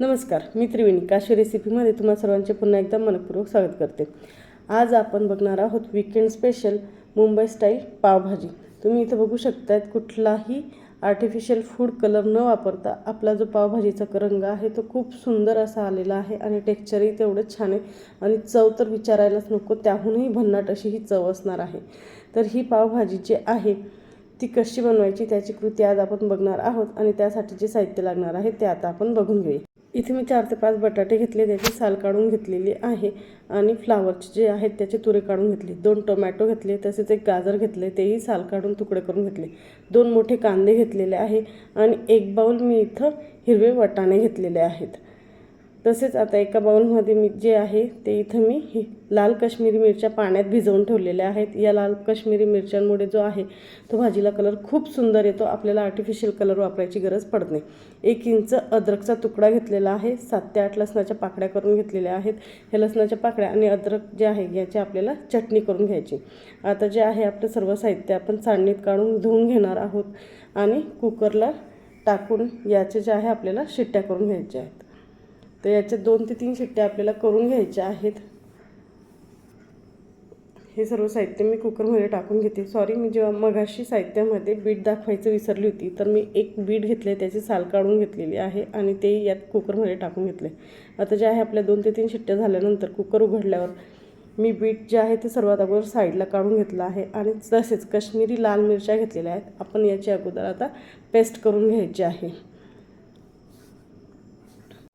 नमस्कार मी त्रिवेणी. काशी रेसिपीमध्ये तुम्हा सर्वांचे पुन्हा एकदा मनपूर्वक स्वागत करते. आज आपण बघणार आहोत weekend special Mumbai style pav bhaji. तुम्ही इथं बघू शकतायत कुठलाही आर्टिफिशियल फूड कलर न वापरता आपला जो पावभाजीचा रंग आहे तो खूप सुंदर असा आलेला आहे आणि टेक्स्चरही तेवढंच छान आहे आणि चव तर विचारायलाच नको त्याहूनही भन्नाट अशी ही चव असणार आहे. तर ही पावभाजी जी आहे ती कशी बनवायची त्याची कृती आज आपण बघणार आहोत आणि त्यासाठी जे साहित्य लागणार आहे ते आता आपण बघून घेऊया. इथे मी चार ते पाच बटाटे घेतले त्याची साल काढून घेतलेली आहे आणि फ्लावरचे जे आहेत त्याचे तुरे काढून घेतले. दोन टोमॅटो घेतले तसेच एक गाजर घेतले तेही साल काढून तुकडे करून घेतले. दोन मोठे कांदे घेतलेले आहे आणि एक बाऊल मी इथं हिरवे वाटाणे घेतलेले आहेत. तसेच आता एका बाउलमध्ये मी जे आहे ते इथं मी हे लाल काश्मीरी मिरच्या पाण्यात भिजवून ठेवलेल्या आहेत. या लाल काश्मीरी मिरच्यांमुळे जो आहे तो भाजीला कलर खूप सुंदर येतो. आपल्याला आर्टिफिशियल कलर वापरायची गरज पडत नाही. एक इंच अद्रकचा तुकडा घेतलेला आहे. सात ते आठ लसणाच्या पाकड्या करून घेतलेल्या आहेत. हे लसणाच्या पाकड्या आणि अद्रक जे आहे याची आपल्याला चटणी करून घ्यायची. आता जे आहे आपलं सर्व साहित्य आपण चाळणीत काढून धुवून घेणार आहोत आणि कुकरला टाकून याचे जे आहे आपल्याला शिट्ट्या करून घ्यायच्या आहेत. तर याच्या दोन ते तीन शिट्ट्या आपल्याला करून घ्यायच्या आहेत. हे सर्व साहित्य मी कुकरमध्ये टाकून घेते. सॉरी मी जेव्हा मगाशी साहित्यामध्ये बीट दाखवायचं विसरली होती तर मी एक बीट घेतले त्याची साल काढून घेतलेली आहे आणि ते यात कुकरमध्ये टाकून घेतले आता जे आहे आपल्या दोन ते तीन शिट्ट्या झाल्यानंतर कुकर उघडल्यावर मी बीट जे आहे ते सर्वात अगोदर साईडला काढून घेतलं आहे आणि तसेच कश्मीरी लाल मिरच्या घेतलेल्या आहेत. आपण याची अगोदर आता पेस्ट करून घ्यायची आहे.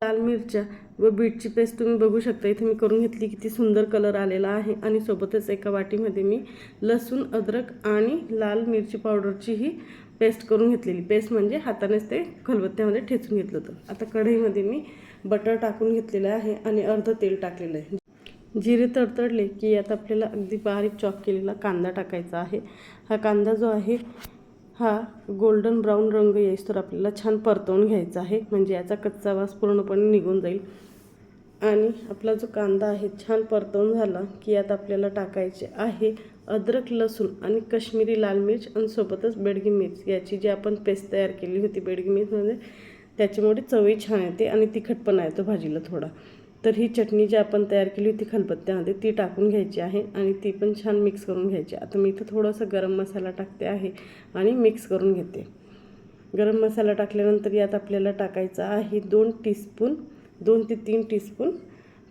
लाल मिरच्या व बीटची पेस्ट तुम्ही बघू शकता. इथे मी करून घेतली किती सुंदर कलर आलेला आहे आणि सोबतच एका वाटीमध्ये मी लसूण अद्रक आणि लाल मिरची पावडरचीही पेस्ट करून घेतलेली. पेस्ट म्हणजे हातानेच ते खलबत्त्यामध्ये ठेचून घेतलं होतं. आता कढईमध्ये मी बटर टाकून घेतलेलं आहे आणि अर्ध तेल टाकलेलं आहे. जिरे तडतडले की यात आपल्याला अगदी बारीक चॉप केलेला कांदा टाकायचा आहे. हा कांदा जो आहे हा गोल्डन ब्राऊन रंग येईस तर आपल्याला छान परतवून घ्यायचा आहे. म्हणजे याचा कच्चा वास पूर्णपणे निघून जाईल. आणि आपला जो कांदा आहे छान परतवून झाला की यात आपल्याला टाकायचे आहे अद्रक लसूण आणि कश्मीरी लाल मिर्च आणि सोबतच बेडगी मिर्च. याची जी आपण पेस्ट तयार केली होती बेडगी मिर्चमध्ये त्याच्यामुळे चवही छान येते आणि तिखटपणा येतो भाजीला थोडा. तर ही चटणी जी आपण तयार केली होती खलबत्त्यामध्ये ती टाकून घ्यायची आहे आणि ती पण छान मिक्स करून घ्यायची. आता मी इथं थोडंसं गरम मसाला टाकते आहे आणि मिक्स करून घेते. गरम मसाला टाकल्यानंतर यात आपल्याला टाकायचा आहे दोन टीस्पून दोन ते तीन टीस्पून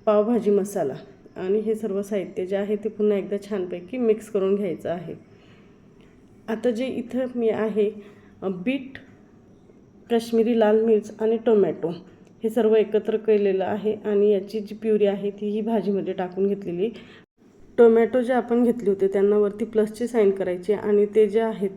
पावभाजी मसाला. आणि हे सर्व साहित्य जे आहे ते पुन्हा एकदा छानपैकी मिक्स करून घ्यायचं आहे. आता जे इथं मी आहे बीट काश्मीरी लाल मिर्च आणि टोमॅटो. हे सर्व एकत्र केलेलं आहे आणि याची जी प्युरी आहे ती ही भाजीमध्ये टाकून घेतलेली. टोमॅटो जे आपण घेतले होते त्यांना वरती प्लसची साईन करायची आणि ते जे आहेत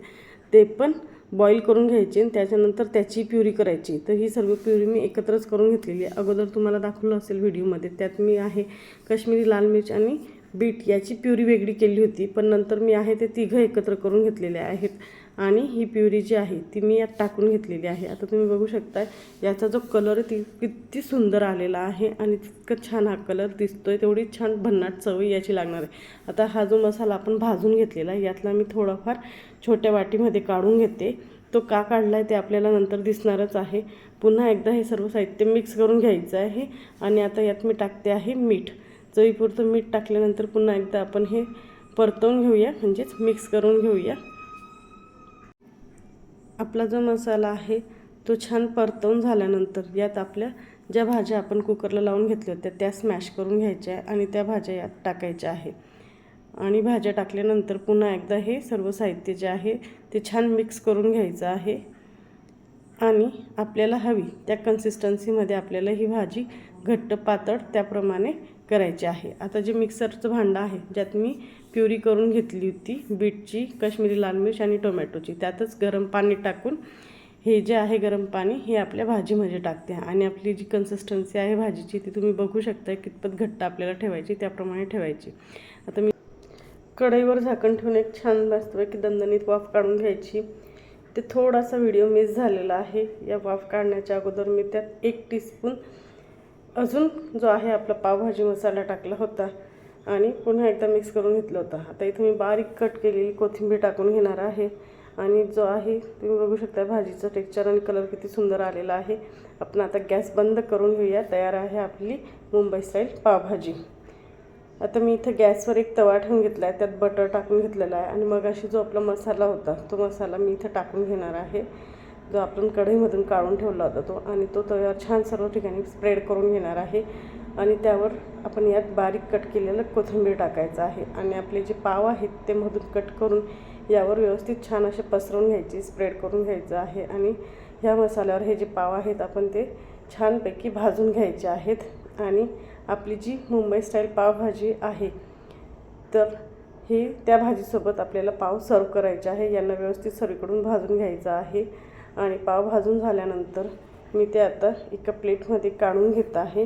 ते पण बॉईल करून घ्यायचे आणि त्याच्यानंतर त्याची प्युरी करायची. तर ही सर्व प्युरी मी एकत्रच करून घेतलेली आहे. अगोदर तुम्हाला दाखवलं असेल व्हिडिओमध्ये त्यात मी आहे काश्मीरी लाल मिर्च आणि बीट याची प्युरी वेगळी केली होती पण नंतर मी आहे ते तिघं एकत्र करून घेतलेले आहेत. आणि ही प्युरी जी आहे ती मी यात टाकून घेतलेली आहे. आता तुम्ही बघू शकता याचा जो कलर आहे ती किती सुंदर आलेला आहे आणि तितकं छान हा कलर दिसतो आहे तेवढी छान भन्नाट चवही याची लागणार आहे. आता हा जो मसाला आपण भाजून घेतलेला आहे यातला मी थोडाफार छोट्या वाटीमध्ये काढून घेते. तो का काढला आहे ते आपल्याला नंतर दिसणारच आहे. पुन्हा एकदा हे सर्व साहित्य मिक्स करून घ्यायचं आहे आणि आता यात मी टाकते आहे मीठ. चवीपुरतं मीठ टाकल्यानंतर पुन्हा एकदा आपण हे परतवून घेऊया म्हणजेच मिक्स करून घेऊया. आपला जो मसाला आहे तो छान परतवून झाल्यानंतर यात आपल्या ज्या भाज्या आपण कुकरला लावून घेतल्या होत्या त्या स्मॅश करून घ्यायच्या आहे आणि त्या भाज्या यात टाकायच्या आहे. आणि भाज्या टाकल्यानंतर पुन्हा एकदा हे सर्व साहित्य जे आहे ते छान मिक्स करून घ्यायचं आहे. आणि आपल्याला हवी त्या कन्सिस्टन्सीमध्ये आपल्याला ही भाजी घट्ट पातळ त्याप्रमाणे करायची आहे. आता जे मिक्सरचं भांडं आहे ज्यात मी प्युरी करून घेतली होती बीटची काश्मीरी लाल मिरच आणि टोमॅटोची. त्यातच गरम पाणी टाकून हे जे आहे गरम पाणी हे आपल्या भाजीमध्ये टाकते. आणि आपली जी कन्सिस्टन्सी आहे भाजीची ती तुम्ही बघू शकता कितपत घट्ट आपल्याला ठेवायची त्याप्रमाणे ठेवायची. आता मी कढईवर झाकण ठेवून एक छान की दणदणीत वाफ काढून घ्यायची. ते थोडासा व्हिडिओ मिस झालेला आहे. या वाफ काढण्याच्या अगोदर मी त्यात एक टीस्पून अजून जो आहे आपला पावभाजी मसाला टाकला होता आणि पुन्हा एकदा मिक्स करून घेतलं होतं. आता इथं मी बारीक कट केलेली कोथिंबीर टाकून घेणार आहे. आणि जो आहे तुम्ही बघू शकता भाजीचं टेक्स्चर आणि कलर किती सुंदर आलेला आहे. आपण आता गॅस बंद करून घेऊया. तयार आहे आपली मुंबई स्टाईल पावभाजी. आता मी इथं गॅसवर एक तवा ठेवून घेतला आहे त्यात बटर टाकून घेतलेला आहे. आणि मग अशी जो आपला मसाला होता तो मसाला मी इथं टाकून घेणार आहे. जो आपण कढईमधून काढून ठेवला होता तो. आणि तो तव्यावर छान सर्व ठिकाणी स्प्रेड करून घेणार आहे. आणि त्यावर आपण यात बारीक कट केलेलं कोथिंबीर टाकायचं आहे. आणि आपले जे पाव आहेत ते मधून कट करून यावर व्यवस्थित छान असे पसरवून घ्यायचे स्प्रेड करून घ्यायचं आहे. आणि ह्या मसाल्यावर हे जे पाव आहेत आपण ते छानपैकी भाजून घ्यायचे आहेत. आणि आपली जी मुंबई स्टाईल पावभाजी आहे तर हे त्या भाजीसोबत आपल्याला पाव सर्व करायचे आहे. यांना व्यवस्थित सर्वीकडून भाजून घ्यायचं आहे. आणि पाव भाजून झाल्यानंतर मी ते आता एका प्लेटमध्ये काढून घेत आहे.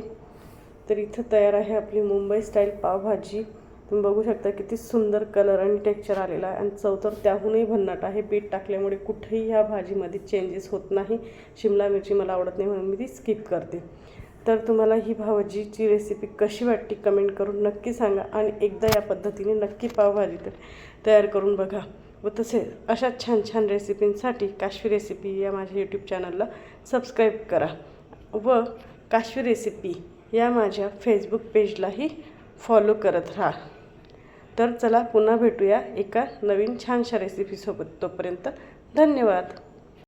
तर इथं तयार आहे आपली मुंबई स्टाईल पावभाजी. तुम्ही बघू शकता किती सुंदर कलर आणि टेक्स्चर आलेला आहे. आणि चव तर त्याहूनही भन्नाट आहे. पीठ टाकल्यामुळे कुठेही ह्या भाजीमध्ये चेंजेस होत नाही. शिमला मिरची मला आवडत नाही म्हणून मी ती स्किप करते. तर तुम्हाला ही भाजीची रेसिपी कशी वाटते कमेंट करून नक्की सांगा. आणि एकदा या पद्धतीने नक्की पावभाजी तर तयार करून बघा. व तसेच अशा छान छान रेसिपींसाठी काश्वी रेसिपी या माझ्या यूट्यूब चॅनलला सबस्क्राईब करा. व काश्वी रेसिपी या माझ्या फेसबुक पेजलाही फॉलो करत राहा. तर चला पुन्हा भेटूया एका नवीन छानशा रेसिपीसोबत तोपर्यंत धन्यवाद.